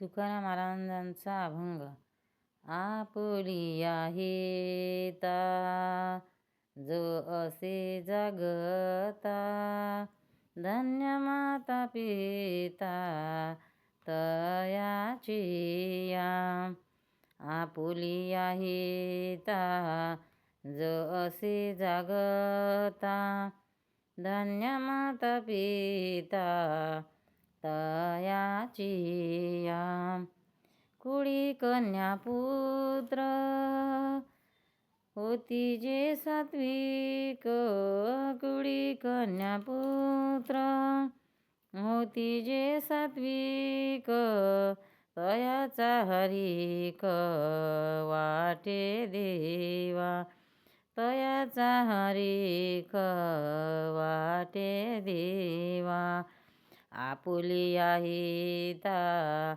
तुकाराम महाराजांचा अभंग. आपुली आहे ता जो असे जागता धन्य माता पिता तयाची या. आपुली आहे ता जो असे जागता धन्य माता पिता तयाचिया कुळी कन्या पुत्र होती जे सात्विक. कुळी कन्या पुत्र होती जे सात्विक. तयाचा हरिक वाटे देवा. तयाचा हरिक वाटे देवा. आपुली आहे ता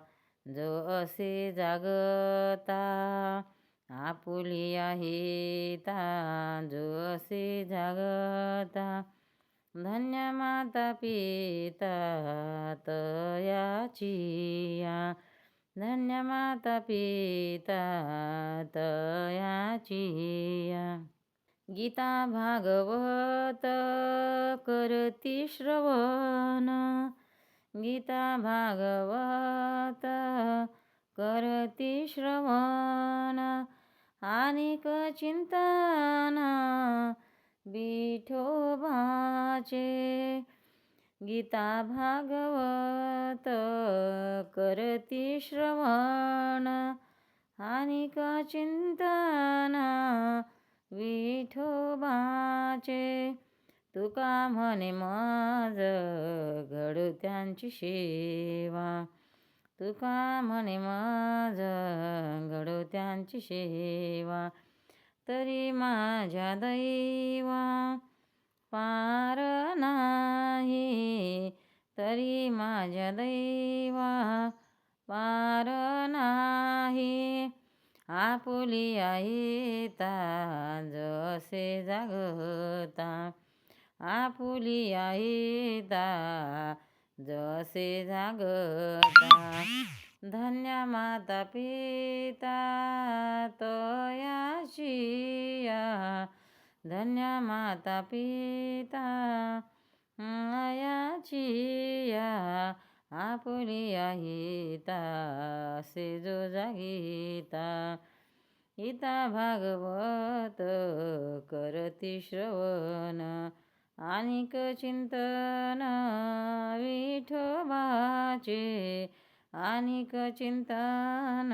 जो असे जागता. आपुली आहे ता जो असे जागता. धन्य माता पिता तयाचिया धन्य माता पिता तयाचिया गीता भागवत करती श्रव गीता भागवत करती श्रवण अनेक चिंतन विठोबाचे गीता भागवत करती श्रवण अनेक चिंतन विठोबाचे तुका म्हणे माझ घडू त्यांची सेवा? तुका म्हणे माझ घडू त्यांची सेवा? तरी माझ्या दैवा पार नाही तरी माझ्या दैवा पार नाही. आपुली आईता जसे जागता आपुली आईता जसे जागता धन्य माता पिता तयाची या. धन्य माता पिता आयाचिया आपुली आहिता से जो जागीता. गीता भागवत करती श्रवण. अनेक चिंतन विठोबाचे अनेक चिंतन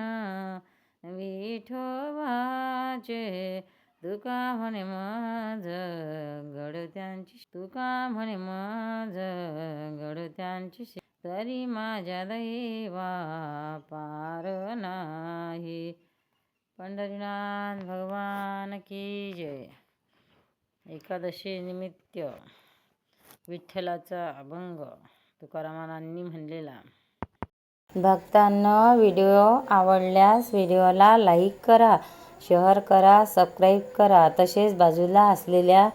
विठोबाचे. तुका म्हणे माझ घड त्यांची तुका म्हणे माझ घड त्यांची तरी माझ्या दैवा पार नाही. पंढरीनाथ भगवान की जय. एकादशी निमित्त विठ्ठलाचा अभंग तुकारामांनी म्हणलेला. भक्तांना व्हिडिओ आवडल्यास व्हिडिओला लाईक करा शेअर करा सबस्क्राईब करा. तसेच बाजूला असलेल्या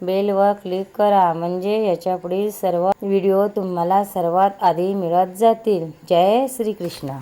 बेलवर क्लिक करा म्हणजे याच्या पुढील सर्व व्हिडिओ तुम्हाला सर्वात आधी मिळत जातील. जय श्रीकृष्ण.